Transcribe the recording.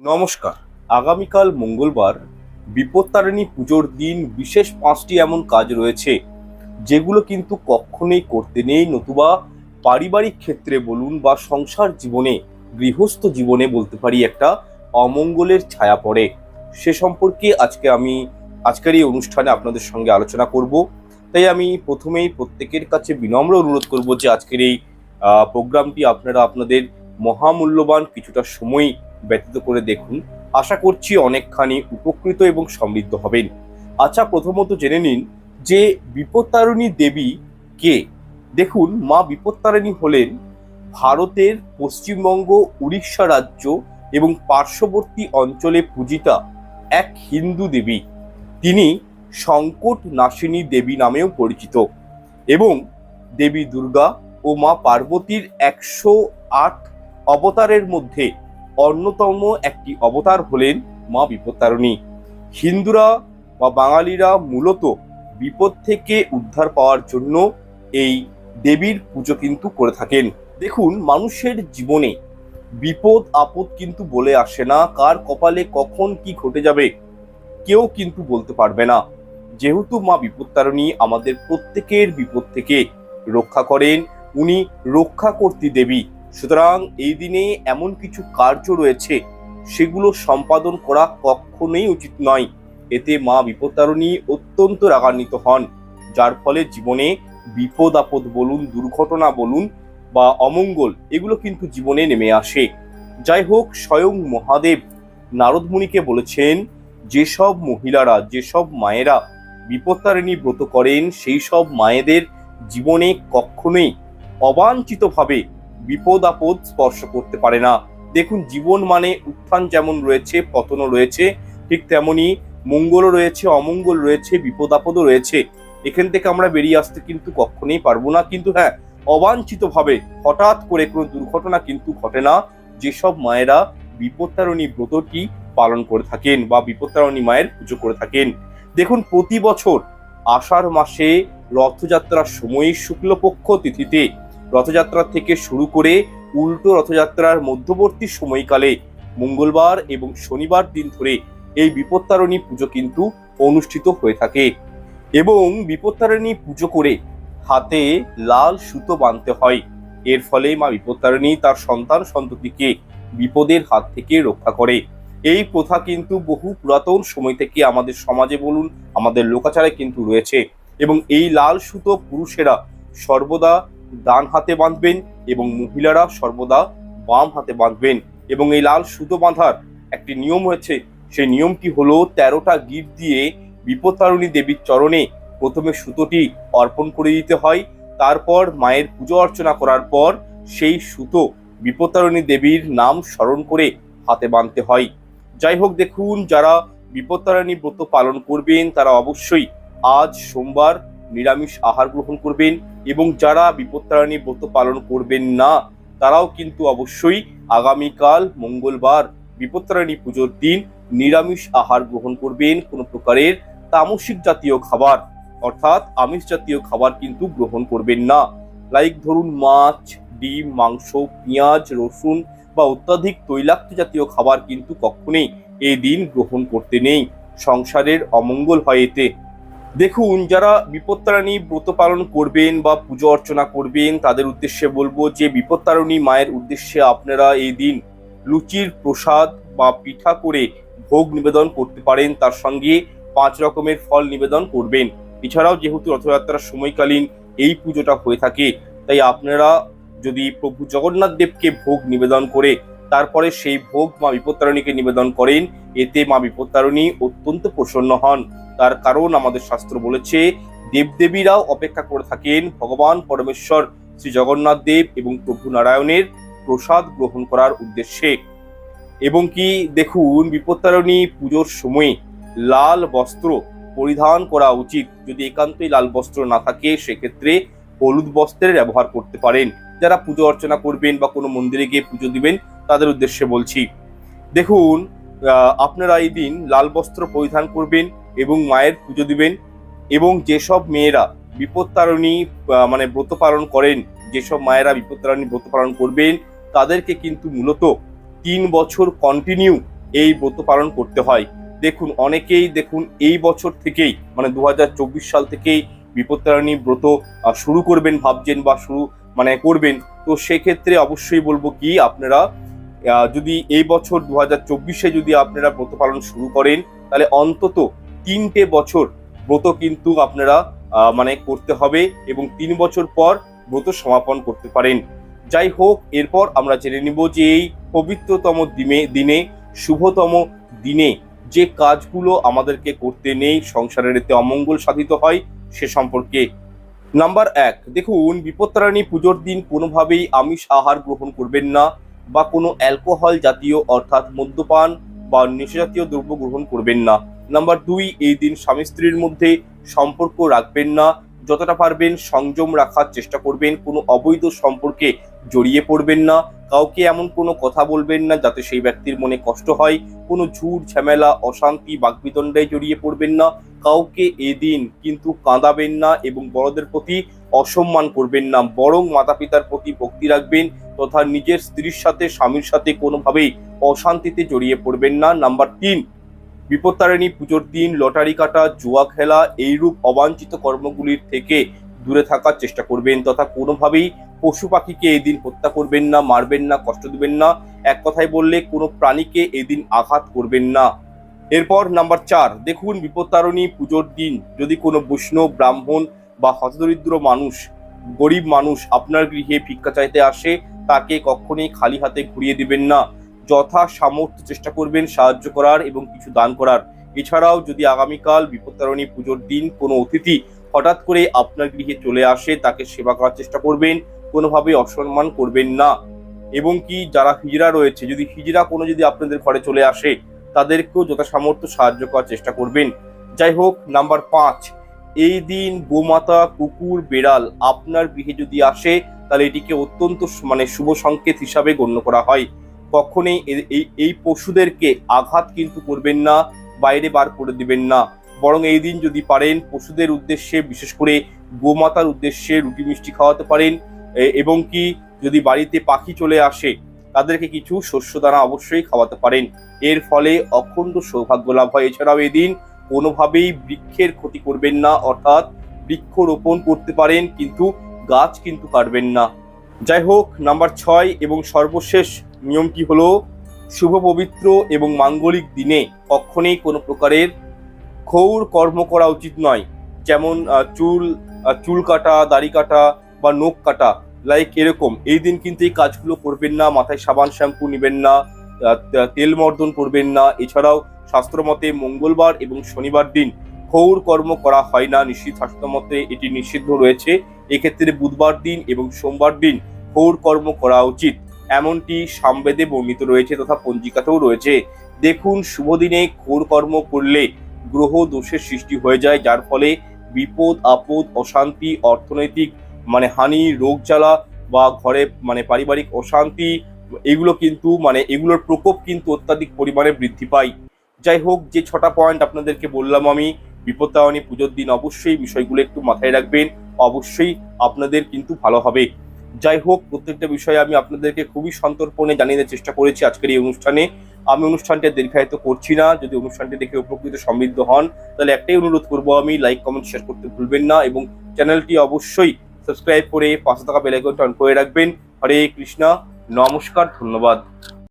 নমস্কার। আগামীকাল মঙ্গলবার বিপত্তারিণী পুজোর দিন বিশেষ পাঁচটি এমন কাজ রয়েছে, যেগুলো কিন্তু কখনোই করতে নেই নতুবা পারিবারিক ক্ষেত্রে বলুন বা সংসার জীবনে, গৃহস্থ জীবনে বলতে পারি একটা অমঙ্গলের ছায়া পড়ে। সে সম্পর্কে আজকে আমি, আজকের এই অনুষ্ঠানে আপনাদের সঙ্গে আলোচনা করব। তাই আমি প্রথমেই প্রত্যেকের কাছে বিনম্র অনুরোধ করব যে আজকের এই প্রোগ্রামটি আপনারা, আপনাদের মহামূল্যবান কিছুটা সময় ব্যতীত করে দেখুন। আশা করছি অনেকখানি উপকৃত এবং সমৃদ্ধ হবেন। আচ্ছা প্রথমত জেনে নিন যে বিপত্তারিণী দেবী কে? দেখুন, মা বিপত্তারিণী হলেন ভারতের পশ্চিমবঙ্গ, উড়িষ্যা রাজ্য এবং পার্শ্ববর্তী অঞ্চলে পূজিতা এক হিন্দু দেবী। তিনি সংকট নাশিনী দেবী নামেও পরিচিত এবং দেবী দুর্গা ও মা পার্বতীর একশো আট অবতারের মধ্যে অন্যতম একটি অবতার হলেন মা বিপত্তারিণী। হিন্দুরা বা বাঙালিরা মূলত বিপদ থেকে উদ্ধার পাওয়ার জন্য এই দেবীর পুজো কিন্তু করে থাকেন। দেখুন, মানুষের জীবনে বিপদ, আপদ কিন্তু বলে আসে না, কার কপালে কখন কি ঘটে যাবে কেউ কিন্তু বলতে পারবে না। যেহেতু মা বিপত্তারিণী আমাদের প্রত্যেকের বিপদ থেকে রক্ষা করেন, উনি রক্ষা কর্তী দেবী। সুতরাং এই দিনে এমন কিছু কার্য রয়েছে, সেগুলো সম্পাদন করা কখনোই উচিত নয়। এতে মা বিপত্তারিণী অত্যন্ত রাগান্বিত হন, যার ফলে জীবনে বিপদ আপদ বলুন, দুর্ঘটনা বলুন বা অমঙ্গল, এগুলো কিন্তু জীবনে নেমে আসে। যাই হোক, স্বয়ং মহাদেব নারদমুনিকে বলেছেন, যেসব মহিলারা, যেসব মায়েরা বিপত্তারিণী ব্রত করেন, সেই সব মায়েদের জীবনে কখনোই অবাঞ্ছিতভাবে বিপদ আপদ স্পর্শ করতে পারে না। দেখুন, জীবন মানে উত্থান যেমন রয়েছে, পতনও রয়েছে, ঠিক তেমনি মঙ্গলও রয়েছে, অমঙ্গল রয়েছে বিপদ আপদও রয়েছে। এখান থেকে আমরা বেরিয়ে আসতে কিন্তু কখনোই পারব না। কিন্তু হ্যাঁ অবাঞ্ছিতভাবে হঠাৎ করে কোনো দুর্ঘটনা কিন্তু ঘটে না। যেসব মায়েরা বিপত্তারণী ব্রতটি পালন করে থাকেন বা বিপত্তারণী মায়ের পুজো করে থাকেন। দেখুন, প্রতি বছর আষাঢ় মাসে রথযাত্রার সময় শুক্লপক্ষ তিথিতে রথযাত্রা থেকে শুরু করে উল্টো রথযাত্রার মধ্যবর্তী সময়কালে মঙ্গলবার এবং শনিবার দিন ধরে এই বিপত্তারিণী পুজো কিন্তু অনুষ্ঠিত হয়ে থাকে। এবং বিপত্তারিণী পুজো করে হাতে লাল সুতো বাঁধতে হয়। এর ফলে মা বিপত্তারিণী তার সন্তান সন্ততিকে বিপদের হাত থেকে রক্ষা করে। এই প্রথা কিন্তু বহু পুরাতন সময় থেকে আমাদের সমাজে বলুন, আমাদের লোকাচারে কিন্তু রয়েছে। এবং এই লাল সুতো পুরুষেরা সর্বদা ডান হাতে বাঁধবেন এবং মহিলারা সর্বদা বাম হাতে বাঁধবেন এবং এই লাল সুতো বাঁধার একটি নিয়ম হয়েছে। সেই নিয়মটি হলো তেরোটা গিট দিয়ে বিপত্তারিণী দেবীর চরণে প্রথমে সুতোটি অর্পণ করে দিতে হয়, তারপর মায়ের পুজো অর্চনা করার পর সেই সুতো বিপত্তারিণী দেবীর নাম স্মরণ করে হাতে বাঁধতে হয়। যাই হোক, দেখুন, যারা বিপত্তারিণী ব্রত পালন করবেন, তারা অবশ্যই আজ সোমবার নিরামিষ আহার গ্রহণ করবেন এবং যারা বিপত্তারিণী ব্রত পালন করবেন না, তারাও কিন্তু অবশ্যই আগামীকাল মঙ্গলবার বিপত্তারিণী পুজোর দিন নিরামিষ আহার গ্রহণ করবেন কোনো প্রকারের তামসিক জাতীয় খাবার, অর্থাৎ আমিষ জাতীয় খাবার কিন্তু গ্রহণ করবেন না। লাইক ধরুন মাছ, ডিম, মাংস, পেঁয়াজ, রসুন বা অত্যাধিক তৈলাক্ত জাতীয় খাবার কিন্তু কখনোই এই দিন গ্রহণ করতে নেই। সংসারের অমঙ্গল হয় এতে। দেখুন, যারা বিপত্তারিণী ব্রত পালন করবেন বা পুজো অর্চনা করবেন, তাদের উদ্দেশ্যে বলব যে বিপত্তারিণী মায়ের উদ্দেশ্যে আপনারা এই দিন লুচির প্রসাদ বা পিঠা করে ভোগ নিবেদন করতে পারেন। তার সঙ্গে পাঁচ রকমের ফল নিবেদন করবেন। এছাড়াও যেহেতু রথযাত্রার সময়কালীন এই পুজোটা হয়ে থাকে, তাই আপনারা যদি প্রভু জগন্নাথ দেবকে ভোগ নিবেদন করে তারপরে সেই ভোগ মা বিপত্তারিণীকে নিবেদন করেন। এতে মা বিপত্তারণী অত্যন্ত প্রসন্ন হন। তার কারণ আমাদের শাস্ত্র বলেছে, দেবদেবীরাও অপেক্ষা করে থাকেন ভগবান পরমেশ্বর শ্রী জগন্নাথ দেব এবং প্রভু নারায়ণের প্রসাদ গ্রহণ করার উদ্দেশ্যে। এবং কি দেখুন, বিপত্তারিণী পুজোর সময়ে লাল বস্ত্র পরিধান করা উচিত। যদি একান্তই লাল বস্ত্র না থাকে, সেক্ষেত্রে হলুদ বস্ত্রের ব্যবহার করতে পারেন। যারা পুজো অর্চনা করবেন বা কোনো মন্দিরে গিয়ে পুজো দিবেন তাদের উদ্দেশ্যে বলছি, দেখুন আপনারা এই দিন লাল বস্ত্র পরিধান করবেন এবং মায়ের পুজো দিবেন এবং যেসব মেয়েরা বিপত্তারিণী মানে ব্রত পালন করেন, যেসব মায়েরা বিপত্তারণী ব্রত পালন করবেন, তাদেরকে কিন্তু মূলত তিন বছর কন্টিনিউ এই ব্রত পালন করতে হয়। দেখুন, অনেকেই দেখুন এই বছর থেকেই মানে দু হাজার চব্বিশ সাল থেকেই বিপত্তারণী ব্রত শুরু করবেন, ভাবছেন বা শুরু মানে করবেন। তো সেক্ষেত্রে অবশ্যই বলব কি, আপনারা যদি এই বছর দু হাজার চব্বিশে যদি আপনারা ব্রত পালন শুরু করেন, তাহলে অন্তত তিনটে বছর ব্রত কিন্তু আপনারা মানে করতে হবে এবং তিন বছর পর ব্রত সমাপন করতে পারেন। যাই হোক, এরপর আমরা জেনে নিব যে এই পবিত্রতম দিনে দিনে, শুভতম দিনে যে কাজগুলো আমাদেরকে করতে নেই, সংসারের এতে অমঙ্গল সাধিত হয়, সে সম্পর্কে। নাম্বার এক, দেখুন, বিপত্তারাণী পুজোর দিন কোনোভাবেই আমিষ আহার গ্রহণ করবেন না। বা কোনো অ্যালকোহল জাতীয় অর্থাৎ মদ্যপান বা নেশাজাতীয় দ্রব্য গ্রহণ করবেন না। নাম্বার দুই, এই দিন স্বামী স্ত্রীর মধ্যে সম্পর্ক রাখবেন না। যতটা পারবেন সংযম রাখার চেষ্টা করবেন। কোনো অবৈধ সম্পর্কে জড়িয়ে পড়বেন না। কাউকে এমন কোনো কথা বলবেন না যাতে সেই ব্যক্তির মনে কষ্ট হয়। কোনো ঝুট, ঝামেলা, অশান্তি, বাকবিতণ্ডায় জড়িয়ে পড়বেন না। কাউকে এদিন কিন্তু কাঁদাবেন না এবং বড়দের প্রতি অসম্মান করবেন না। বরং মাতা পিতার প্রতি ভক্তি রাখবেন। তথা নিজের স্ত্রীর সাথে, স্বামীর সাথে কোনোভাবেই অশান্তিতে জড়িয়ে পড়বেন না। নাম্বার তিন, বিপত্তারিণী পুজোর দিন, লটারি কাটা, জুয়া খেলা এইরূপ অবাঞ্ছিত কর্মগুলির থেকে দূরে থাকার চেষ্টা করবেন তথা কোনোভাবেই পশু পাখিকে এই দিন হত্যা করবেন না, মারবেন না, কষ্ট দেবেন না। এক কথায় বললে, কোনো প্রাণীকে এদিন আঘাত করবেন না। এরপর নাম্বার চার, দেখুন বিপত্তারণী পুজোর দিন, যদি কোনো বৈষ্ণব, ব্রাহ্মণ বা হতদরিদ্র মানুষ গরিব মানুষ আপনার গৃহে ভিক্ষা চাইতে আসে, তাকে কখনোই খালি হাতে ঘুরিয়ে দিবেন না। যথা সামর্থ্য চেষ্টা করবেন সাহায্য করার এবং কিছু দান করার। এছাড়াও যদি আগামীকাল বিপত্তারণী পুজোর দিন কোনো অতিথি হঠাৎ করে আপনার গৃহে চলে আসে, তাকে সেবা করার চেষ্টা করবেন, কোনোভাবে অসম্মান করবেন না। এবং কি যারা হিজড়া রয়েছে, যদি হিজড়া কোনো যদি আপনাদের ঘরে চলে আসে, তাদেরকেও যথাসামর্থ্য সাহায্য করার চেষ্টা করবেন। যাই হোক, নাম্বার পাঁচ এই দিন গোমাতা, কুকুর, বেড়াল আপনার গৃহে যদি আসে, তাহলে এটিকে অত্যন্ত মানে শুভ সংকেত হিসাবে গণ্য করা হয়। কখনোই এই এই পশুদেরকে আঘাত কিন্তু করবেন না, বাইরে বার করে দিবেন না। বরং এই দিন যদি পারেন, পশুদের উদ্দেশ্যে, বিশেষ করে গোমাতার উদ্দেশ্যে রুটি মিষ্টি খাওয়াতে পারেন। এবং কি যদি বাড়িতে পাখি চলে আসে, তাদেরকে কিছু শস্য দানা অবশ্যই খাওয়াতে পারেন। এর ফলে অখণ্ড সৌভাগ্য লাভ হয়। এছাড়াও এদিন কোনোভাবেই বৃক্ষের ক্ষতি করবেন না, অর্থাৎ বৃক্ষ রোপণ করতে পারেন কিন্তু গাছ কিন্তু কাটবেন না। যাই হোক, নাম্বার ছয় এবং সর্বশেষ নিয়মটি হলো, শুভ পবিত্র এবং মাঙ্গলিক দিনে কখনোই কোনো প্রকারের ক্ষৌর কর্ম করা উচিত নয়। যেমন চুল চুল কাটা, দাড়ি কাটা বা নখ কাটা, লাইক এরকম। এই দিন কিন্তু এই কাজগুলো করবেন না, মাথায় সাবান, শ্যাম্পু নেবেন না তেল মর্দন করবেন না। এছাড়াও শাস্ত্রমতে মঙ্গলবার এবং শনিবার দিন ক্ষৌর কর্ম করা হয় না। নিশ্চিত শাস্ত্রমতে এটি নিষিদ্ধ রয়েছে। এক্ষেত্রে বুধবার দিন এবং সোমবার দিন ক্ষৌর কর্ম করা উচিত। এমনটি সামবেদে বর্ণিত রয়েছে তথা পঞ্জিকাতেও রয়েছে। দেখুন, শুভ দিনে ঘোর কর্ম করলে গ্রহ দোষের সৃষ্টি হয়ে যায়, যার ফলে বিপদ, আপদ, অশান্তি, অর্থনৈতিক মানে হানি রোগ জ্বালা বা ঘরে মানে পারিবারিক অশান্তি, এগুলো কিন্তু মানে এগুলোর প্রকোপ কিন্তু অত্যাধিক পরিমাণে বৃদ্ধি পায়। যাই হোক, যে ছটা পয়েন্ট আপনাদেরকে বললাম আমি বিপত্তায়নী পুজোর দিন অবশ্যই বিষয়গুলো একটু মাথায় রাখবেন, অবশ্যই আপনাদের কিন্তু ভালো হবে। যাই হোক, প্রত্যেকটা বিষয়ে আমি আপনাদেরকে খুবই সন্তর্পণে জানিয়ে দেওয়ার চেষ্টা করেছি আজকের এই অনুষ্ঠানে। আমি অনুষ্ঠানটি দীর্ঘায়িত করছি না, যদি অনুষ্ঠানটি দেখে উপকৃত সমৃদ্ধ হন, তাহলে একটাই অনুরোধ করব আমি লাইক কমেন্ট শেয়ার করতে ভুলবেন না এবং চ্যানেলটি অবশ্যই সাবস্ক্রাইব করে পাশে থাকা বেলাইকনটা অন করে রাখবেন। হরে কৃষ্ণা, নমস্কার, ধন্যবাদ।